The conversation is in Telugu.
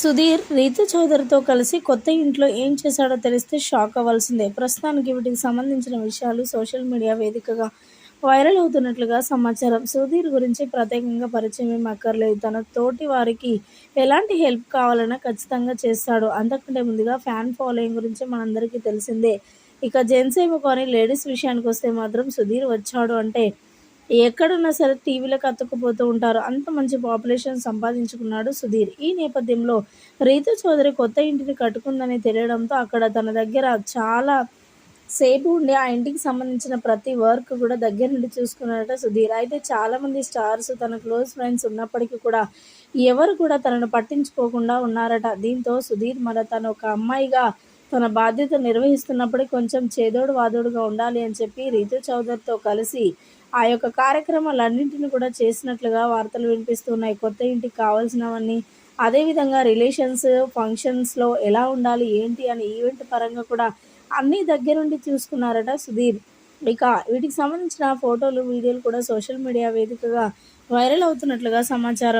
సుధీర్ రీతు చౌదరితో కలిసి కొత్త ఇంట్లో ఏం చేశాడో తెలిస్తే షాక్ అవ్వాల్సిందే. ప్రస్తుతానికి వీటికి సంబంధించిన విషయాలు సోషల్ మీడియా వేదికగా వైరల్ అవుతున్నట్లుగా సమాచారం. సుధీర్ గురించి ప్రత్యేకంగా పరిచయం ఏం అక్కర్లేదు. తన తోటి వారికి ఎలాంటి హెల్ప్ కావాలన్నా ఖచ్చితంగా చేస్తాడు. అంతకంటే ముందుగా ఫ్యాన్ ఫాలోయింగ్ గురించి మనందరికీ తెలిసిందే. ఇక జెంట్స్ ఏమో కానీ లేడీస్ విషయానికి వస్తే మాత్రం సుధీర్ వచ్చాడు అంటే ఎక్కడున్నా సరే టీవీలకు అతుక్కుపోతూ ఉంటారు. అంత మంచి పాపులేషన్ సంపాదించుకున్నాడు సుధీర్. ఈ నేపథ్యంలో రీతు చౌదరి కొత్త ఇంటిని కట్టుకుందని తెలియడంతో అక్కడ తన దగ్గర చాలా సేపు ఉండి ఆ ఇంటికి సంబంధించిన ప్రతి వర్క్ కూడా దగ్గర నుండి చూసుకున్నారట సుధీర్. అయితే చాలామంది స్టార్స్ తన క్లోజ్ ఫ్రెండ్స్ ఉన్నప్పటికీ కూడా ఎవరు కూడా తనను పట్టించుకోకుండా ఉన్నారట. దీంతో సుధీర్ మన తను ఒక అమ్మాయిగా తన బాధ్యత నిర్వహిస్తున్నప్పుడు కొంచెం చేదోడు వాదోడుగా ఉండాలి అని చెప్పి రీతు చౌదరితో కలిసి ఆ యొక్క కార్యక్రమాలన్నింటిని కూడా చేసినట్లుగా వార్తలు వినిపిస్తున్నాయి. కొత్త ఇంటికి కావాల్సినవన్నీ అదేవిధంగా రిలేషన్స్ ఫంక్షన్స్లో ఎలా ఉండాలి ఏంటి అని ఈవెంట్ పరంగా కూడా అన్నీ దగ్గరుండి చూసుకున్నారట సుధీర్. ఇక వీటికి సంబంధించిన ఫోటోలు వీడియోలు కూడా సోషల్ మీడియా వేదికగా వైరల్ అవుతున్నట్లుగా సమాచారం.